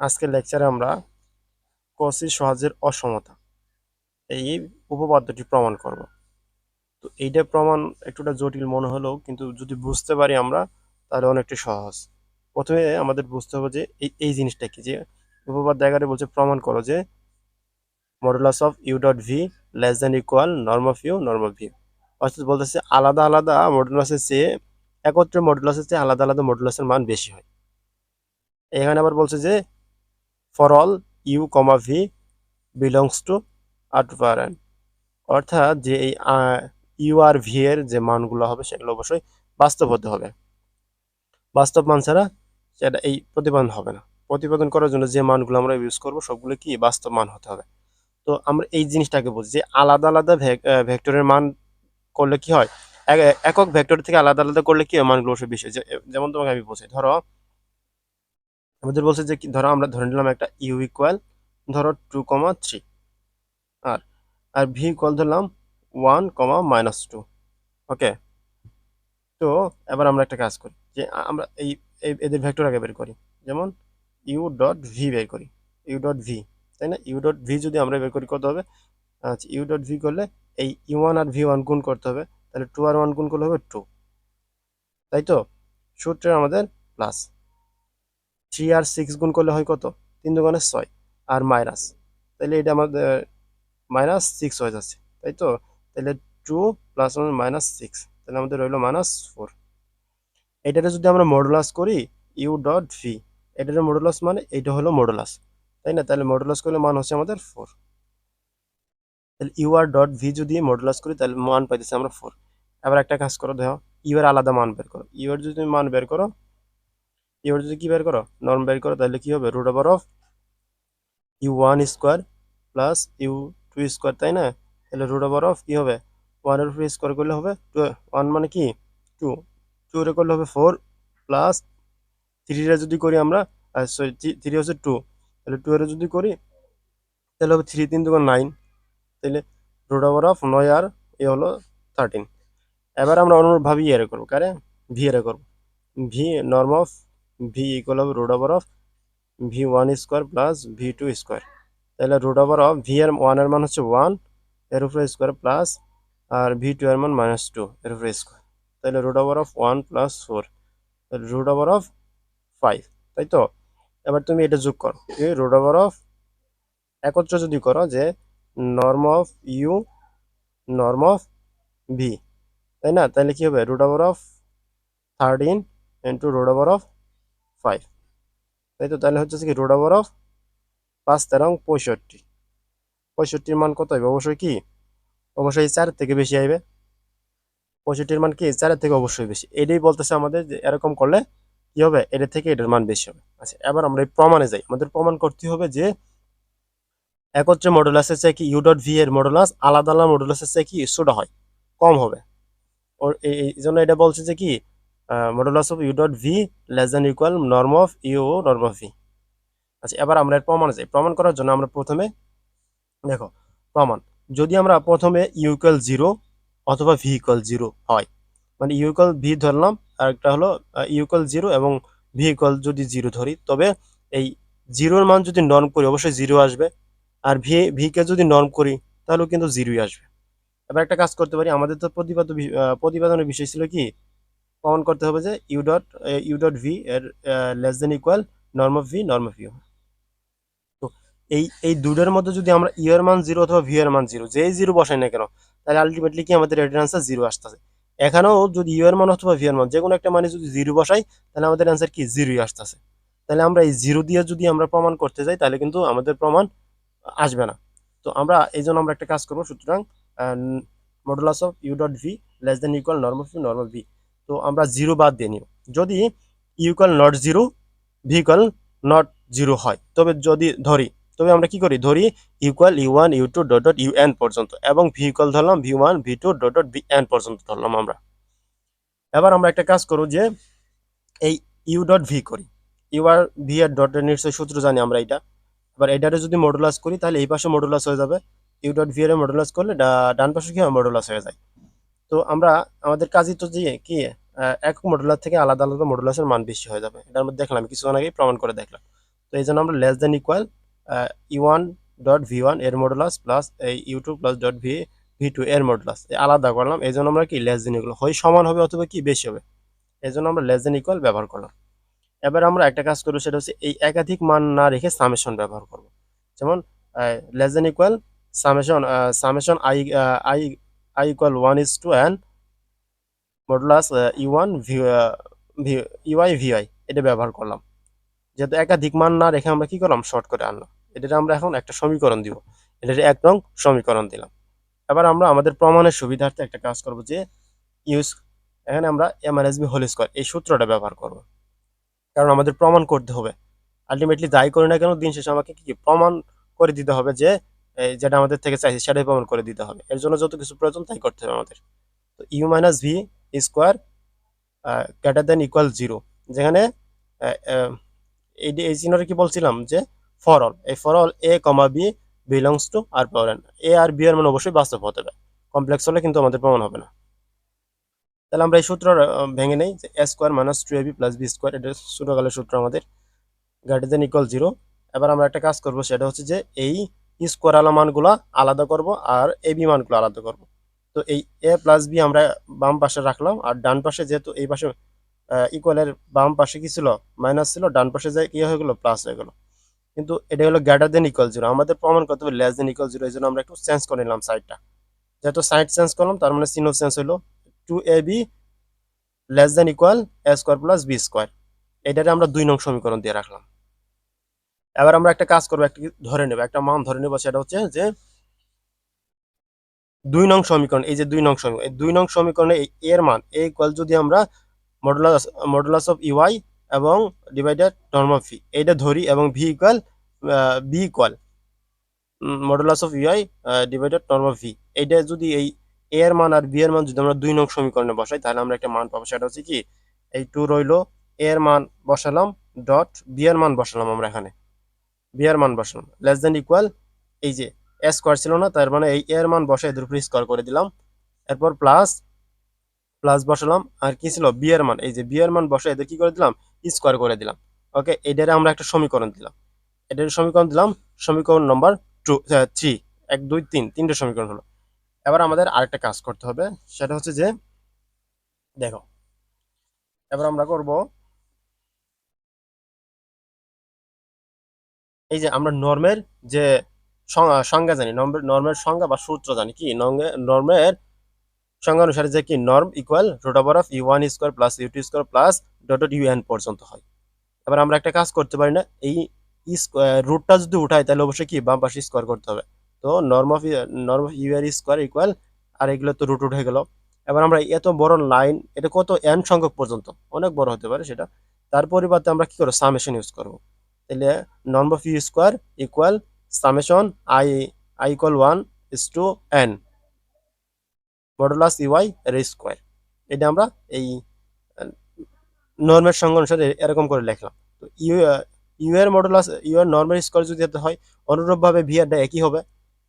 আজকের লেকচারে আমরা কসি সহজের অসমতা এই উপপাদ্যটি প্রমাণ করব। তো এইটা প্রমাণ একটুটা জটিল মনে হলেও কিন্তু যদি বুঝতে পারি আমরা, তাহলে অনেকটা সহজ। প্রথমে আমাদের বুঝতে হবে যে এই এই জিনিসটা কি? যে উপপাদ্য এগারে বলছে, প্রমাণ করো যে modulus of U dot V less than equal norm of U norm of V অর্থাৎ বলতেছে আলাদা আলাদা মডুলাসের চেয়ে একত্রে মডুলাসের চেয়ে আলাদা আলাদা মডুলাসের মান বেশি হয়। এখানে আবার বলছে যে for all U comma V belongs to to অর্থাৎ যে এই ইউ আর ভি এর যে মানগুলো হবে সেগুলো অবশ্যই বাস্তব হতে হবে। বাস্তব মান ছাড়া সেটা এই প্রতিপাদন হবে না। প্রতিপাদন করার জন্য যে মানগুলো আমরা ইউজ করব সবগুলো কি বাস্তব মান হতে হবে। তো আমরা এই জিনিসটাকে বুঝি যে আলাদা আলাদা ভেক্টরের মান করলে কি হয়? এক- একক ভেক্টর থেকে আলাদা আলাদা করলে কি হয়? মানগুলো অবশ্যই বেশি। যেমন তোমাকে আমি বলছি ধরো আমাদের বলছে যে ধরো আমরা ধরে নিলাম একটা ইউ ইকুয়াল ধরো টু কমা থ্রি আর আর ভি ইকুয়াল ধরলাম one comma minus two okay তো এবার আমরা একটা কাজ করি যে আমরা এই এদের ভেক্টর আগে বের করি, যেমন ইউ ডট ভি বের করি ইউ ডট ভি তাই না? ইউ ডট ভি যদি আমরা বের করি করতে হবে? আচ্ছা ইউ ডট ভি করলে এই ইউ ওয়ান আর ভি ওয়ান গুণ করতে হবে, তাহলে টু আর ওয়ান গুণ করলে হবে টু তাই তো? সূত্রে আমাদের প্লাস থ্রি আর সিক্স গুণ করলে হয় কত? তিন দোকানে ছয় আর মাইনাস তাহলে এটা আমাদের মাইনাস সিক্স হয়ে যাচ্ছে, তাই তো? তাহলে two plus one minus six তাহলে আমাদের রইল মাইনাস ফোর এটাতে যদি আমরা মডুলাস করি ইউ ডট ভি এটার মডুলাস মানে এইটা হলো মডুলাস তাই না? তাহলে মডুলাস করলে মান হচ্ছে আমাদের ফোর তাহলে ইউ আর ডট ভি যদি মডুলাস করি তাহলে মান পাইতেছি আমরা ফোর এবার একটা কাজ করো, দেখো ইউ এর আলাদা মান বের করো। ইউ এর যদি মান বের করো এর যদি কি বের করো? নর্ম বের করো, তাহলে কি হবে? Root over of U one square plus U two square তাই না? তাহলে রুট ওভার অফ কি হবে? ওয়ানের উপরে স্কোয়ার করলে হবে টু ওয়ান মানে কি? টু টু এর করলে হবে ফোর প্লাস থ্রিটা যদি করি আমরা সরি থ্রি হচ্ছে টু তাহলে টু এর যদি করি, তাহলে হবে থ্রি তিন দুগুণ নাইন তাহলে রুট ওভার অফ নয় আর এ হলো থার্টিন এবার আমরা অনুরূপভাবে ইয়ে করব, কারে? ভি এর করব। V norm of V equal হবে root over of V one square plus V two square তাহলে রুট ওভার অফ ভি এর ওয়ানের মান হচ্ছে ওয়ানের উপরে স্কোয়ার প্লাস আর ভি টু এর মান মাইনাস টু এর উপরে স্কোয়ার তাহলে root over of one plus four root over of five তাই তো? এবার তুমি এটা যোগ করো। রুট ওভার অফ একত্র যদি করো যে norm of U norm of V তাই না? তাহলে কি হবে? Root over of thirteen into root over of five তাই তো তাহলে হচ্ছে কি রুট ওভার অফ পাঁচ তেরো পঁয়ষট্টি। পঁয়ষট্টির মান কত হবে অবশ্যই কি? অবশ্যই চারের থেকে বেশি আসবে পঁয়ষট্টির মান কি? চারের থেকে অবশ্যই বেশি। এটাই বলতেছে আমাদের যে এরকম করলে কি হবে? এটার থেকে এটার মান বেশি হবে। আচ্ছা এবার আমরা এই প্রমাণে যাই। আমাদের প্রমাণ করতে হবে যে একত্রে মডুলাসের চেয়ে কি ইউ ডট ভি এর মডুলাস আলাদা আলাদা মডুলাসের চেয়ে কি ছোট হয়, কম হবে। ওর এই জন্য এটা বলছে যে কি modulus of U dot V less than equal norm of U O norm of V আচ্ছা এবার আমরা এর প্রমাণে যাই প্রমাণ করার জন্য আমরা প্রথমে, দেখো, প্রমাণ। যদি আমরা প্রথমে ইউ ইকুয়াল জিরো অথবা ভি ইকুয়াল জিরো হয় মানে ইউ ইকুয়াল ভি ধরলাম আর একটা হলো ইউ ইকুয়াল জিরো এবং ভি ইকুয়াল যদি জিরো ধরি, তবে এই জিরোর মান যদি নর্ম করি, অবশ্যই জিরো আসবে। আর ভি ভিকে যদি নর্ম করি, তাহলেও কিন্তু জিরোই আসবে। এবার একটা কাজ করতে পারি। আমাদের তো প্রতিপাদ্য প্রতিপাদনের বিষয় ছিল কি? প্রমাণ করতে হবে যে U dot U dot V এর less than equal norm of V norm of U তো এই এই দুটোর মধ্যে যদি আমরা ইউ এর মান জিরো অথবা ভি এর মান জিরো যেই জিরো বসাই না কেন, তাহলে আলটিমেটলি কি আমাদের এটার অ্যান্সার জিরো আসতেছে। এখানেও যদি ইউ এর মান অথবা ভি এর মান যে কোনো একটা মানে যদি জিরো বসাই, তাহলে আমাদের অ্যান্সার কি? জিরোই আসতেছে। তাহলে আমরা এই জিরো দিয়ে যদি আমরা প্রমাণ করতে যাই, তাহলে কিন্তু আমাদের প্রমাণ আসবে না। তো আমরা, এই জন্য আমরা একটা কাজ করব, সুতরাং modulus of U dot V less than equal norm of U norm V তো আমরা জিরো বাদ দিয়ে নিব। যদি equal not zero V equal not zero হয়, তবে যদি ধরি, তবে আমরা কি করি? ধরি equal U one U two dot dot U N পর্যন্ত এবং ভি ইকুয়াল ধরলাম V one V two dot dot V N পর্যন্ত ধরলাম আমরা। এবার আমরা একটা কাজ করব যে এই ইউ ডট ভি করি। ইউ আর ভি এর ডট নিশ্চয় সূত্র জানি আমরা এটা। এবার এটারে যদি মডুলাস করি, তাহলে এই পাশে মডুলাস হয়ে যাবে। ইউ ডট ভি এর মডুলাস করলে ডান পাশে কি হয়? মডুলাস হয়ে যায়। তো আমরা, আমাদের কাজই তো যে কি একক মডুলার থেকে আলাদা আলাদা মডুলাসের মান বেশি হয়ে যাবে। এটার মধ্যে দেখলাম, কিছুক্ষণ আগেই প্রমাণ করে দেখলাম। তো এই জন্য আমরা less than equal E one dot V ওয়ানের মডুলাস প্লাস এই U two plus dot V V two এর মডুলাস আলাদা করলাম, এই জন্য আমরা কি লেস দেন ইকুয়াল হয় সমান হবে অথবা কি বেশি হবে। এই জন্য আমরা লেস দেন ইকুয়াল ব্যবহার করলাম। এবার আমরা একটা কাজ করব, সেটা হচ্ছে এই একাধিক মান না রেখে সামেশন ব্যবহার করব। যেমন less than equal summation summation I I I equal one is two and modulus E one V UI VI এটা ব্যবহার করলাম। যেহেতু একাধিক মান না রেখে আমরা কি করলাম? শর্ট করে আনলাম। এটা আমরা এখন একটা সমীকরণ দিব। এটার এক নং সমীকরণ দিলাম। এবার আমরা আমাদের প্রমাণের সুবিধার্থে একটা কাজ করব যে ইউজ এখানে আমরা M R S B whole square এই সূত্রটা ব্যবহার করব। কারণ আমাদের প্রমাণ করতে হবে। আলটিমেটলি যাই করি না কেন, দিন শেষে আমাকে কি প্রমাণ করে দিতে হবে যে যেটা আমাদের থেকে চাইছি, সেটাই প্রমাণ করে দিতে হবে। এর জন্য যত কিছু প্রয়োজন, তাই করতে হবে আমাদের। তো U minus V square greater than equal zero যেখানে এই চিহ্নটা কি বলছিলাম? যে ফর অল এই for all A comma B belongs to R power N A R B এর মানে অবশ্যই বাস্তব হতে হবে। কমপ্লেক্স হলে কিন্তু আমাদের প্রমাণ হবে না। তাহলে আমরা এই সূত্র ভেঙে নেই যে A square minus two A B plus B square এটা ছোটকালের সূত্র আমাদের। গ্রেটার দেন ইকুয়াল জিরো এবার আমরা একটা কাজ করব, সেটা হচ্ছে যে এই স্কোয়ার মানগুলো আলাদা করব আর এ বি মানগুলো আলাদা করব। তো এই এ প্লাস বি আমরা বাম পাশে রাখলাম আর ডান পাশে যেহেতু এই পাশে ইকুয়ালের বাম পাশে কি ছিল? মাইনাস ছিল, ডান পাশে যায় কি হয়ে গেলো? প্লাস হয়ে গেলো। কিন্তু এটা হলো গ্রেটার দেন ইকুয়াল জিরো আমাদের প্রমাণ করতে হবে লেস দেন ইকুয়াল জিরো এই জন্য আমরা একটু চেঞ্জ করে নিলাম সাইডটা যেহেতু সাইড চেঞ্জ করলাম, তার মানে চিহ্ন চেঞ্জ হলো two A B less than equal A square plus B square এটারে আমরা দুই নং সমীকরণ দিয়ে রাখলাম। এবার আমরা একটা কাজ করব, একটা ধরে নেব, একটা মান ধরে নেব, সেটা হচ্ছে যে দুই নং সমীকরণ, এই যে দুই নং সমীকরণ, এই দুই নং সমীকরণে এর মান, এ ইকুয়াল যদি আমরা মডুলাস মডুলাস অফ ইউআই এবং ডিভাইডেড নর্ম ভি এইটা ধরি এবং V equal B equal modulus of UI divided norm V এইটা যদি এই এ এর মান আর বি এর মান যদি আমরা দুই নং সমীকরণে বসাই, তাহলে আমরা একটা মান পাবো, সেটা হচ্ছে কি, এই টু রইল এ এর মান বসালাম ডট বি এর মান বসালাম আমরা এখানে। বি এর মান বসালাম লেস দেন ইকুয়াল এই যে এ স্কোয়ার ছিল না, তার মানে এই এর মান বসে এদের উপর স্কোয়ার করে দিলাম। এরপর প্লাস প্লাস বসালাম। আর কি ছিল? বি এর মান। এই যে বি এর মান বসে এদের কি করে দিলাম? স্কোয়ার করে দিলাম। ওকে এটারে আমরা একটা সমীকরণ দিলাম। এটার সমীকরণ দিলাম। সমীকরণ নম্বর টু থ্রি এক, দুই, তিন। তিনটে সমীকরণ হলো। এবার আমাদের আরেকটা কাজ করতে হবে। সেটা হচ্ছে যে, দেখো। এবার আমরা করব এই যে আমরা নর্মের যে সংজ্ঞা জানি নর্মের সংজ্ঞা বা সূত্র জানি কি? নর্মের সংজ্ঞা অনুসারে যে কি? Norm equal root over of U one square plus U two square plus dot U পর্যন্ত হয়। এবার আমরা একটা কাজ করতে পারি না, এই রুটটা যদি উঠাই, তাহলে অবশ্যই কি? বাম পাশে স্কোয়ার করতে হবে। তো norm of norm of U এর স্কোয়ার ইকুয়াল আর এগুলো তো রুট উঠে গেল। এবার আমরা এত বড় লাইন এটা কত এন সংখ্যক পর্যন্ত? অনেক বড় হতে পারে সেটা। তার পরিবর্তে আমরা কি করব? সামেশন ইউজ করব। তাহলে norm of U square equal summation I I equal one is two N modulus UI এর স্কোয়ার এটা আমরা এই নর্মের সঙ্গে অনুসারে এরকম করে লিখলাম। তো ইউ ইউ এর মডুলাস ইউ এর নর্মের স্কোয়ার যদি হয়, অনুরূপভাবে ভি এরটা একই হবে।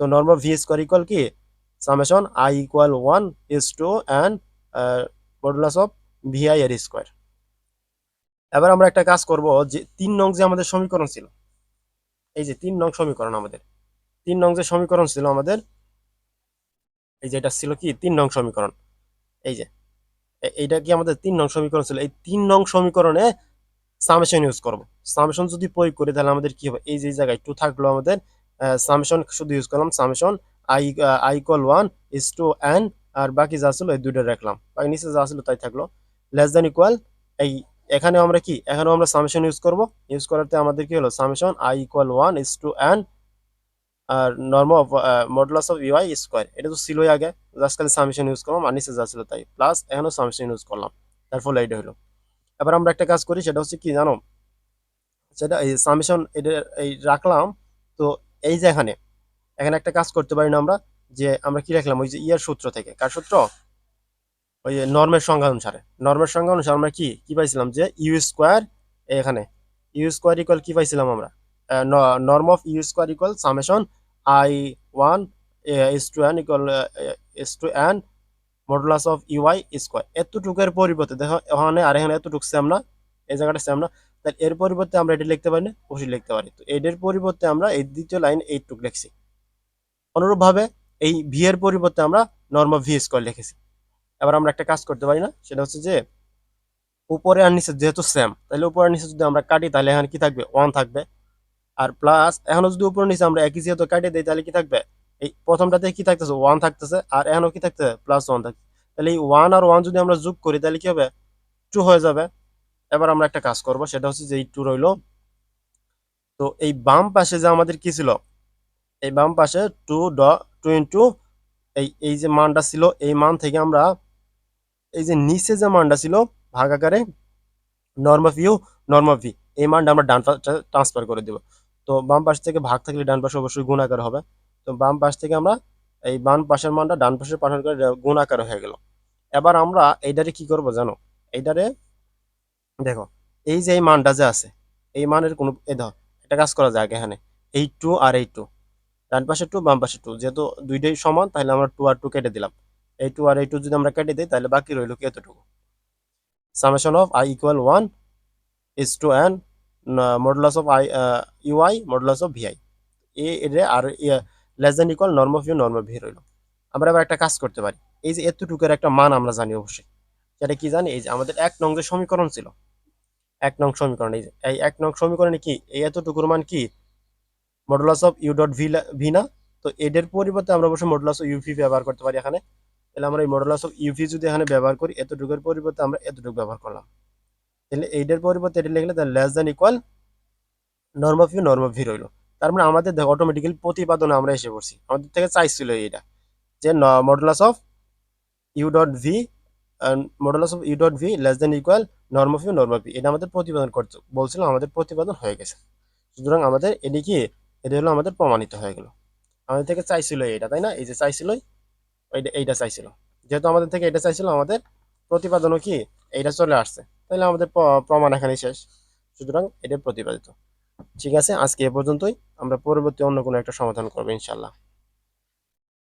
তো নর্মাল ভি স্কোয়ার ইকুয়াল কি? Summation I equal one is two and modulus of V I এর স্কোয়ার এবার আমরা একটা কাজ করব যে তিন নং যে আমাদের সমীকরণ ছিল, এই যে তিন নং সমীকরণ আমাদের, তিন নং যে সমীকরণ ছিল আমাদের, এই যে এটা ছিল কি? তিন নং সমীকরণ। এই যে এইটা কি আমাদের তিন নং সমীকরণ ছিল? এই তিন নং সমীকরণে সামেশন ইউজ করব। সামেশন যদি প্রয়োগ করি, তাহলে আমাদের কি হবে? এই যে জায়গায় টু থাকল আমাদের সামেশন শুধু ইউজ করলাম summation I I call one is two N আর বাকি যা ছিল এই দুইটা রাখলাম। বাকি নিচে যা ছিল তাই থাকল। লেস দেন ইকুয়াল এই এখানে আমরা কি? এখানেও আমরা সামেশন ইউজ করব। ইউজ করাতে আমাদের কি হলো? Summation I equal one is two N R norm modulus of UI square এটা তো ছিলই আগে। জাস্ট খালি সামেশন ইউজ করলাম, আর নিচে যা ছিল তাই। প্লাস এখানেও সামেশন ইউজ করলাম। তার ফলে এটা হলো। এবার আমরা একটা কাজ করি, সেটা হচ্ছে কি জানো? সেটা এই সামেশন এটা, এই রাখলাম। তো এই যে এখানে এখানে একটা কাজ করতে পারি না আমরা, যে আমরা কি রাখলাম? ওই যে ইয়ার সূত্র থেকে। কার সূত্র? ওই নর্মের সংজ্ঞা অনুসারে। নর্মের সংজ্ঞা অনুসারে আমরা কি কি পাইছিলাম যে ইউ স্কোয়ার এখানে। ইউ স্কোয়ার ইকুয়াল কি পাইছিলাম আমরা? Norm of U square equal summation I one S two N equal S two N modulus of UI square এতটুকের পরিবর্তে, দেখো, এখানে আর এখানে এতটুকু সেম না, এই জায়গাটা সেম না। তাহলে এর পরিবর্তে আমরা এটি লিখতে পারি না, অবশ্যই লিখতে পারি। তো এদের পরিবর্তে আমরা এই দ্বিতীয় লাইন এইটুক লিখছি। অনুরূপভাবে এই ভি এর পরিবর্তে আমরা নর্মাল ভি স্কোয়ার লিখেছি। এবার আমরা একটা কাজ করতে পারি না, সেটা হচ্ছে যে উপরে আর নিচে যেহেতু সেম তাহলে উপরে আর নিচে যদি আমরা কাটি, তাহলে এখানে কি থাকবে? ওয়ান থাকবে। আর প্লাস এখনও যদি উপরে নিচে আমরা একই যেহেতু কাটিয়ে দিই, তাহলে কি থাকবে? এই প্রথমটাতে কি থাকতেছে? ওয়ান থাকতেছে, আর এখনও কি থাকতেছে? প্লাস ওয়ান থাকছে তাহলে এই ওয়ান আর ওয়ান যদি আমরা যোগ করি, তাহলে কি হবে? টু হয়ে যাবে। এবার আমরা একটা কাজ করব, সেটা হচ্ছে যে এই টু রইল। তো এই বাম পাশে যে আমাদের কি ছিল? এই বাম পাশে টু ড টু ইন্টু এই এই যে মানটা ছিল, এই মান থেকে আমরা এই যে নিচে যে মানটা ছিল, ভাগ আকারে নর্মা ভিউ নর্মা ভি এই মানটা আমরা ডান ট্রান্সফার করে দেব। তো বাম পাশ থেকে ভাগ থাকলে ডান পাশে অবশ্যই গুণ আকার হবে। তো বাম পাশ থেকে আমরা এই বাম পাশের মানটা ডান পাশে পাঠান করে গুণ আকার হয়ে গেল। এবার আমরা এইটারে কি করব জানো? এইটারে দেখো, এই যে এই মানটা যে আছে, এই মানের কোনো এ ধর, একটা কাজ করা যায় আগে, এখানে। এই টু আর এই টু ডান পাশে টু বাম পাশে টু যেহেতু দুইটাই সমান, তাহলে আমরা টু আর টু কেটে দিলাম। এই টু আর এই টু যদি আমরা কেটে দিই, তাহলে বাকি রইল কি এতটুকু? Summation of I equal one is two N modulus of I UI modulus of VI A এর আর less than equal norm U norm V রইল। আমরা এবার একটা কাজ করতে পারি। এই যে এতটুকুর একটা মান আমরা জানি অবশ্যই। যেটা কি জানি? এই যে আমাদের এক নং যে সমীকরণ ছিল। এক নং সমীকরণ, এই যে, এই এক নং সমীকরণে কি, এই এতটুকুর মান কি? Modulus of U dot V V না? তো এদের পরিবর্তে আমরা অবশ্যই মডুলাস অফ ইউভি ব্যবহার করতে পারি এখানে। তাহলে আমরা এই মডুলাস অফ ইউভি যদি এখানে ব্যবহার করি, এতটুকুর পরিবর্তে আমরা এতটুকু ব্যবহার করলাম। তাহলে এইটার পরিবর্তে এটা লিখলে তাহলে less than equal norm U norm V রইল। তার মানে আমাদের দেখো অটোমেটিক্যালি প্রতিপাদনে আমরা এসে পড়ছি। আমাদের থেকে চাইছিল এইটা, যে modulus of U dot V modulus of U dot V less than equal norm U norm V এটা আমাদের প্রতিপাদন করতে বলছিলাম আমাদের প্রতিপাদন হয়ে গেছে। সুতরাং আমাদের এটি কি এটা হলো আমাদের প্রমাণিত হয়ে গেল। আমাদের থেকে চাইছিল এটা তাই না? এই যে চাইছিলই এইটা চাইছিল। যেহেতু আমাদের থেকে এটা চাইছিল, আমাদের প্রতিপাদনও কি এইটা চলে আসছে। তাহলে আমাদের প্রমাণ এখানে শেষ। সুতরাং এটা প্রতিপাদিত। ঠিক আছে, আজকে এ পর্যন্তই। আমরা পরবর্তী অন্য কোনো একটা সমাধান করব ইনশাল্লাহ